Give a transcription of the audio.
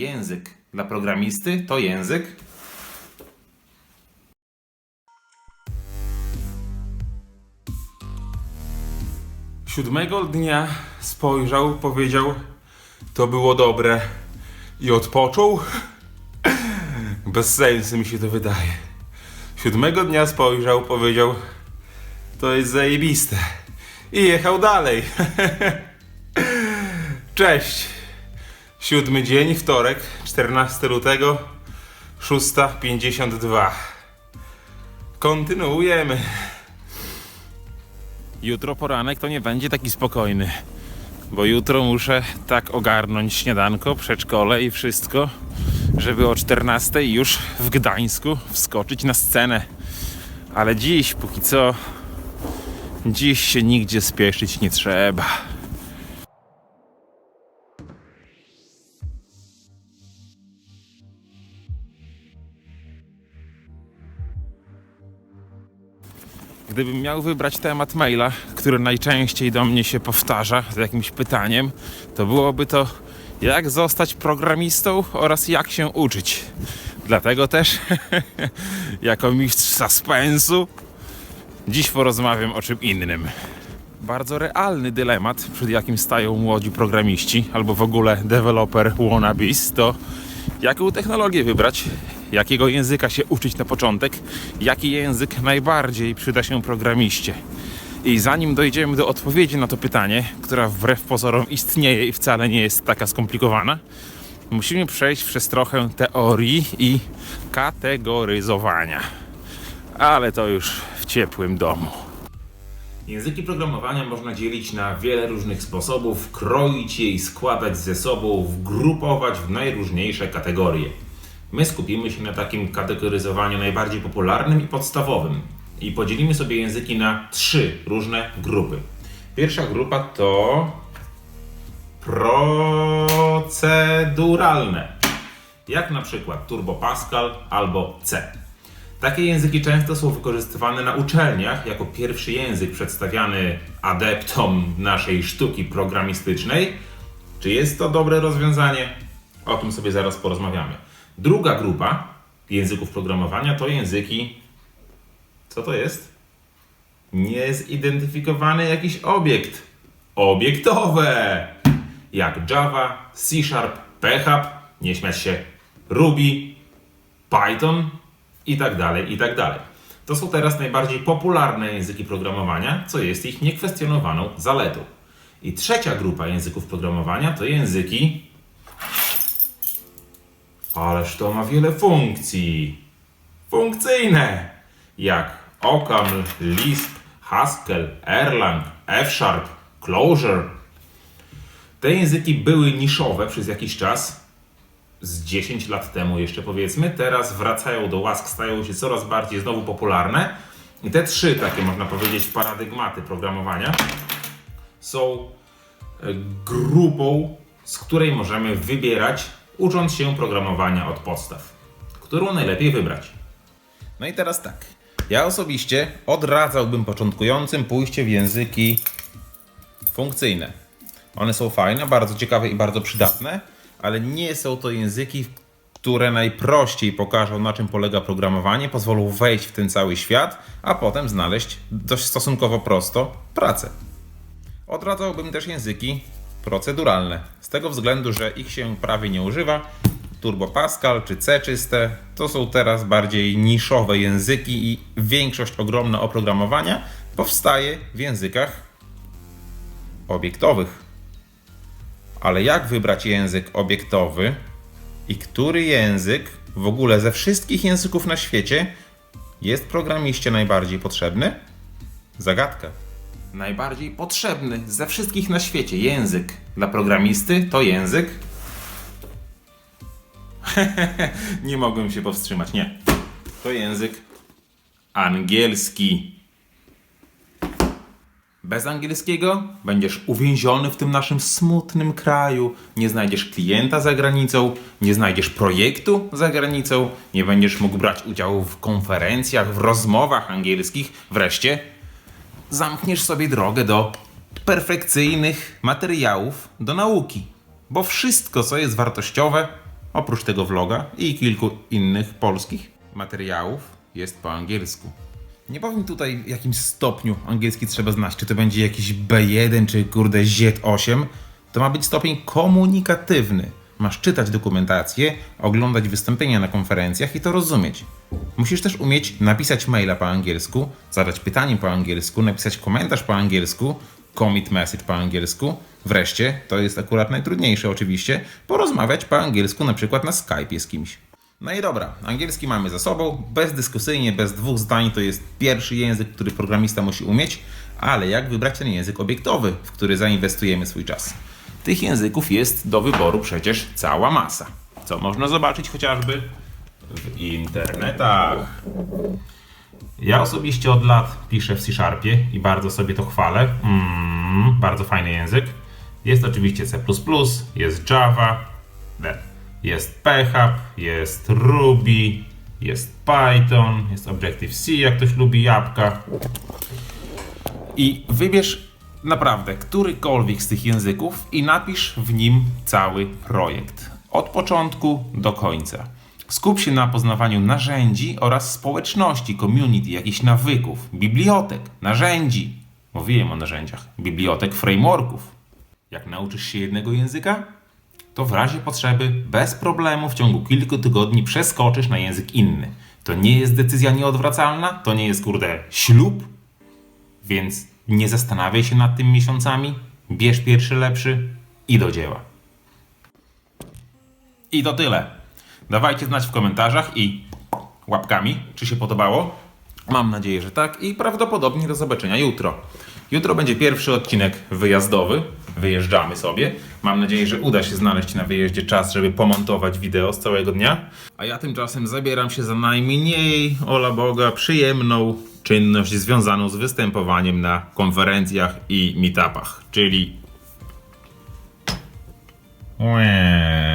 Język dla programisty to język. Siódmego dnia spojrzał, powiedział: To było dobre. I odpoczął. Bez sensu mi się to wydaje. Siódmego dnia spojrzał, powiedział: To jest zajebiste. I jechał dalej. Cześć. Siódmy dzień, wtorek, 14 lutego, 6.52. Kontynuujemy. Jutro poranek to nie będzie taki spokojny, bo jutro muszę tak ogarnąć śniadanko, przedszkole i wszystko, żeby o 14 już w Gdańsku wskoczyć na scenę. Ale dziś, póki co, dziś się nigdzie spieszyć nie trzeba. Gdybym miał wybrać temat maila, który najczęściej do mnie się powtarza z jakimś pytaniem, to byłoby to jak zostać programistą oraz jak się uczyć. Dlatego też, jako mistrz suspensu, dziś porozmawiam o czym innym. Bardzo realny dylemat, przed jakim stają młodzi programiści albo w ogóle developer wannabes, to jaką technologię wybrać, jakiego języka się uczyć na początek, jaki język najbardziej przyda się programiście. I zanim dojdziemy do odpowiedzi na to pytanie, która wbrew pozorom istnieje i wcale nie jest taka skomplikowana, musimy przejść przez trochę teorii i kategoryzowania. Ale to już w ciepłym domu. Języki programowania można dzielić na wiele różnych sposobów, kroić je i składać ze sobą, wgrupować w najróżniejsze kategorie. My skupimy się na takim kategoryzowaniu najbardziej popularnym i podstawowym i podzielimy sobie języki na trzy różne grupy. Pierwsza grupa to proceduralne, jak na przykład Turbo Pascal albo C. Takie języki często są wykorzystywane na uczelniach jako pierwszy język przedstawiany adeptom naszej sztuki programistycznej. Czy jest to dobre rozwiązanie? O tym sobie zaraz porozmawiamy. Druga grupa języków programowania to języki. Co to jest? Niezidentyfikowany jakiś obiekt. Obiektowe! Jak Java, C Sharp, PHP, nie śmiać się, Ruby, Python i tak dalej, i tak dalej. To są teraz najbardziej popularne języki programowania, co jest ich niekwestionowaną zaletą. I trzecia grupa języków programowania to języki. Ależ to ma wiele funkcji. Funkcyjne, jak OCaml, Lisp, Haskell, Erlang, F-Sharp, Clojure. Te języki były niszowe przez jakiś czas, z 10 lat temu jeszcze powiedzmy, teraz wracają do łask, stają się coraz bardziej znowu popularne. I te trzy takie można powiedzieć paradygmaty programowania są e, grupą, z której możemy wybierać, ucząc się programowania od podstaw. Którą najlepiej wybrać? No i teraz tak. Ja osobiście odradzałbym początkującym pójście w języki funkcyjne. One są fajne, bardzo ciekawe i bardzo przydatne, ale nie są to języki, które najprościej pokażą, na czym polega programowanie, pozwolą wejść w ten cały świat, a potem znaleźć dość stosunkowo prosto pracę. Odradzałbym też języki proceduralne, z tego względu, że ich się prawie nie używa. Turbo Pascal czy C czyste to są teraz bardziej niszowe języki i większość ogromna oprogramowania powstaje w językach obiektowych. Ale jak wybrać język obiektowy i który język w ogóle ze wszystkich języków na świecie jest programiście najbardziej potrzebny? Zagadka. Najbardziej potrzebny ze wszystkich na świecie język dla programisty to język. nie mogłem się powstrzymać, nie. To język angielski. Bez angielskiego będziesz uwięziony w tym naszym smutnym kraju. Nie znajdziesz klienta za granicą, nie znajdziesz projektu za granicą, nie będziesz mógł brać udziału w konferencjach, w rozmowach angielskich. Wreszcie zamkniesz sobie drogę do perfekcyjnych materiałów do nauki. Bo wszystko, co jest wartościowe, Oprócz tego vloga i kilku innych polskich materiałów jest po angielsku. Nie powiem tutaj w jakim stopniu angielski trzeba znać, czy to będzie jakiś B1 czy kurde Z8. To ma być stopień komunikatywny. Masz czytać dokumentację, oglądać wystąpienia na konferencjach i to rozumieć. Musisz też umieć napisać maila po angielsku, zadać pytanie po angielsku, napisać komentarz po angielsku, commit message po angielsku. Wreszcie, to jest akurat najtrudniejsze oczywiście, porozmawiać po angielsku na przykład na Skype'ie z kimś. No i dobra, angielski mamy za sobą, bezdyskusyjnie, bez dwóch zdań to jest pierwszy język, który programista musi umieć, ale jak wybrać ten język obiektowy, w który zainwestujemy swój czas? Tych języków jest do wyboru przecież cała masa. Co można zobaczyć chociażby w internetach. Ja osobiście od lat piszę w C-Sharpie i bardzo sobie to chwalę. Mm, bardzo fajny język. Jest oczywiście C++, jest Java, jest PHP, jest Ruby, jest Python, jest Objective-C, jak ktoś lubi jabłka. I wybierz naprawdę którykolwiek z tych języków i napisz w nim cały projekt. Od początku do końca. Skup się na poznawaniu narzędzi oraz społeczności, community, jakichś nawyków, bibliotek, narzędzi. Mówiłem o narzędziach, bibliotek, frameworków. Jak nauczysz się jednego języka, to w razie potrzeby bez problemu w ciągu kilku tygodni przeskoczysz na język inny. To nie jest decyzja nieodwracalna, to nie jest kurde ślub, więc nie zastanawiaj się nad tym miesiącami, bierz pierwszy lepszy i do dzieła. I to tyle. Dawajcie znać w komentarzach i łapkami, czy się podobało. Mam nadzieję, że tak i prawdopodobnie do zobaczenia jutro. Jutro będzie pierwszy odcinek wyjazdowy. Wyjeżdżamy sobie. Mam nadzieję, że uda się znaleźć na wyjeździe czas, żeby pomontować wideo z całego dnia. A ja tymczasem zabieram się za najmniej, ola Boga, przyjemną czynność związaną z występowaniem na konferencjach i meetupach, czyli Łe.